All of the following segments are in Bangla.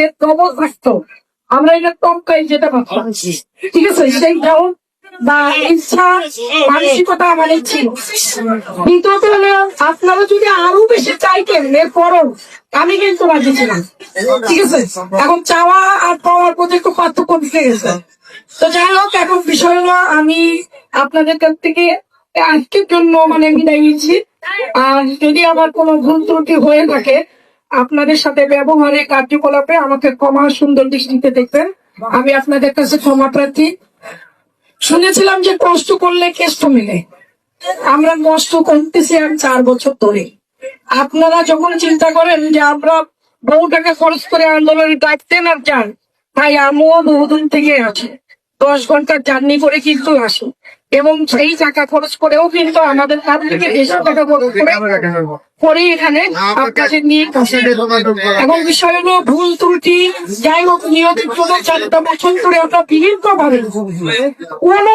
এর ডবল থাকতো আমরা এটা টপকাই যেতে পারতাম ঠিক আছে, সেই কারণ বা ইচ্ছা, মানসিকতা আমাদের ছিল। দ্বিতীয়ত হলো, আপনারা যদি আরও বেশি চাইতেন, এরপরও আমি কিন্তু রাজি ছিলাম। ঠিক আছে, এখন চাওয়া আর পাওয়ার প্রতি একটু পার্থক্য দিতে গেছে। তো যাই হোক, এখন বিষয় হলো, আমি আপনাদের কাছ থেকে আজকের জন্য মানে বিদায় নিচ্ছি। আর যদি আমার কোনো ভুল ত্রুটি হয়ে থাকে আপনাদের সাথে ব্যবহারে কার্যকলাপে আমাকে ক্ষমা সুন্দর দৃষ্টিতে দেখবেন। আমি আপনাদের কাছে ক্ষমা প্রার্থী। শুনেছিলাম যে কষ্ট করলে কেষ্ট মিলে। আমরা কষ্ট করতেছি আর চার বছর ধরে। আপনারা যখন চিন্তা করেন যে আমরা বহু টাকা খরচ করে আন্দোলনে ডাকতেন আর যান, তাই আমিও বহুদিন থেকে আছে। দশ ঘণ্টার জার্নি করে কিন্তু আসি। এবং সেই টাকা খরচ করেও কিন্তু আমাদের কাছ থেকে বেশি টাকা খরচ করে করে এখানে আপনাদের নিয়ে কাছে বিষয় হলো ভুল ত্রুটি যাই হোক নিয়মিত কোনো চারটা বছর ধরে আমরা বিভিন্ন ভাবে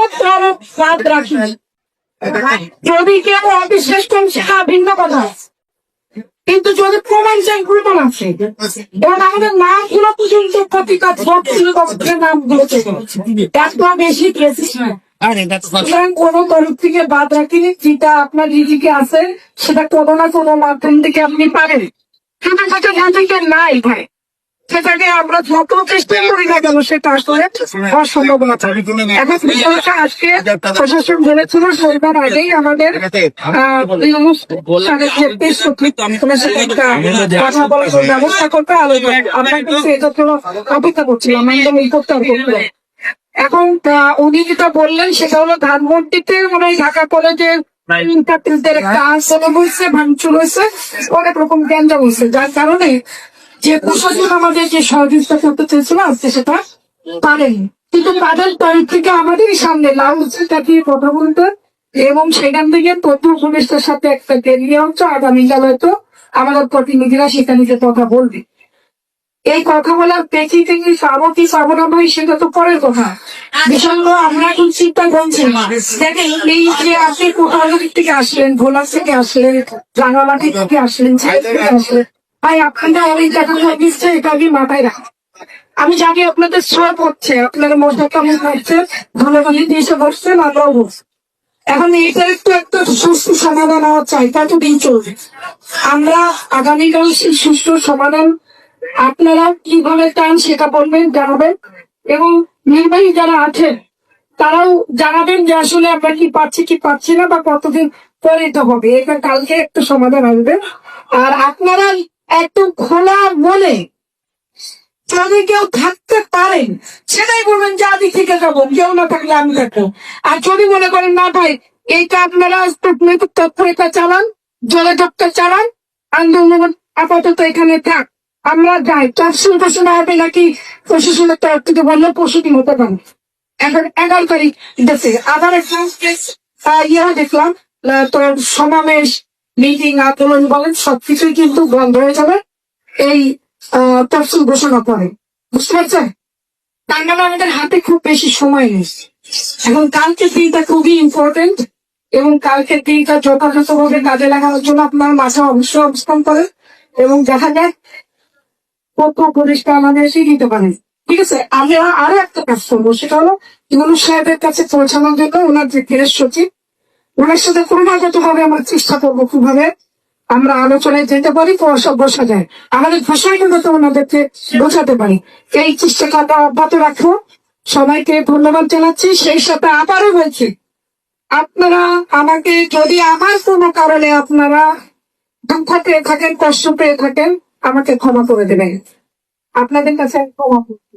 কোনো বাদ রাখি। যদি কেউ অবিশ্বাস করেন সেটা ভিন্ন কথা। কিন্তু যদি প্রমাণ চাই প্রমাণ আছে। এবং আমাদের নামগুলো পর্যন্ত প্রতিকার নামগুলো এত বেশি কেসিস না সুতরাং কোন তরফ থেকে বাদ রাখিনি যেটা আপনার নিজেকে আছে সেটা কোনো না কোনো মাধ্যম থেকে আপনি পারেন কিন্তু সেটা নিজেকে নাই ভাই। সেটাকে আমরা যত চেষ্টা করি না কেন সেটা আসলে অসম্ভাবনা থাকে এখন বিষয়টা আজকে প্রশাসন বলেছিল সরকার আগেই আমাদের কথা বলার ব্যবস্থা করতে আলোচনা আমরা কিন্তু এটার জন্য অপেক্ষা করছিলাম একদম এই করতে আহ, উনি যেটা বললেন সেটা হলো ধানমন্ডিতে মানে ঢাকা কলেজের শিক্ষার্থীদের একটা আন্দোলন হয়েছে ভাঙচুর হয়েছে অনেক রকম গ্যাঞ্জাম হয়েছে। যার কারণে যে প্রশাসন আমাদের যে সহযোগিতা করতে চেয়েছিল আজকে সেটা পারেনি। কিন্তু তাদের তরফ থেকে আমাদেরই সামনে লাউডস্পিকার দিয়ে কথা বলতে এবং সেখান থেকে তথ্য পুলিশের সাথে একটা দেরি হচ্ছে আগামীকাল হয়তো আমাদের প্রতিনিধিরা সেখানে যে কথা বলবে। এই কথা বলার পাবো না ভাই সেটা তো পরের কথা। বিষয় আমরা এখন চিন্তা করছি দেখেন এই যে আপনি কোথাও থেকে আসলেন ভোলা থেকে আসলেন রাঙামাটি থেকে আসলেন আসলেন। ভাই আপনাদের অনেক এটা আমি মাথায় রাখি। আমি জানি আপনাদের ছোঁয়া পড়ছে আপনার মধ্যে কেমন করছেন হচ্ছে ধন্যবাদ দিয়েছে বসছেন আমরাও বসছি। এখন এটা একটু একটা সুস্থ সমাধান হওয়া চাই কতদিন চলবে? আমরা আগামীকাল সেই সুস্থ সমাধান আপনারা কীভাবে চান সেটা বলবেন, জানাবেন। এবং নির্বাহী যারা আছেন, তারাও জানাবেন যে আসলে আমরা কি পাচ্ছি কি পাচ্ছি না, বা কতদিন পরে তো হবে। এটা কালকে একটা সমাধান আসবে। আর আপনারা একটু খোলা মনে যদি কেউ থাকতে পারেন, সেটাই বলবেন যে আমি থেকে যাব, কেউ না থাকলে আমি থাকব। আর যদি মনে করেন, না ভাই, এইটা আপনারা তৎপরতা চালান জলে চালান, আন্দোলন আপাতত এখানে থাক। আমরা যাই। তফসিল ঘোষণা হবে নাকি? প্রশাসনের তরফ থেকে বললে পরশুদিন হতে পারে। এখন এগারো তারিখ দেশে আবার একটা ইয়ে দেখলাম তোর সমাবেশ মিটিং আন্দোলন বলেন, সবকিছুই কিন্তু বন্ধ হয়ে যাবে। এই তফসিল ঘোষণা করে বুঝতে পারছেন? তার মানে আমাদের হাতে খুব বেশি সময় নেই। এখন কালকের দিনটা খুবই ইম্পর্টেন্ট এবং কালকের দিনটা যথাযথভাবে কাজে লাগানোর জন্য আপনার মাঝে অবশ্যই অবস্থান করেন এবং দেখা যায় কত আমাদের এসে দিতে পারেন ঠিক আছে? আমি আর- একটা কাজ করব, সেটা হলো ইউনুস সাহেবের কাছে পৌঁছানোর জন্য ওনার যে ফেরেস সচিব, ওনার সাথে ক্রমাগত ভাবে আমরা চেষ্টা করব কীভাবে আমরা আলোচনায় যেতে পারি বসা যায়। আমাদের ভাষায় কিন্তু ওনাদেরকে বোঝাতে পারি। এই চেষ্টাটা অব্যাহত রাখব সবাইকে ধন্যবাদ জানাচ্ছি। সেই সাথে আবারও বলছি, আপনারা আমাকে, যদি আমার কোনো কারণে আপনারা দুঃখ পেয়ে থাকেন, কষ্ট পেয়ে থাকেন আমাকে ক্ষমা করে দেবেন আপনাদের কাছে ক্ষমা করছি।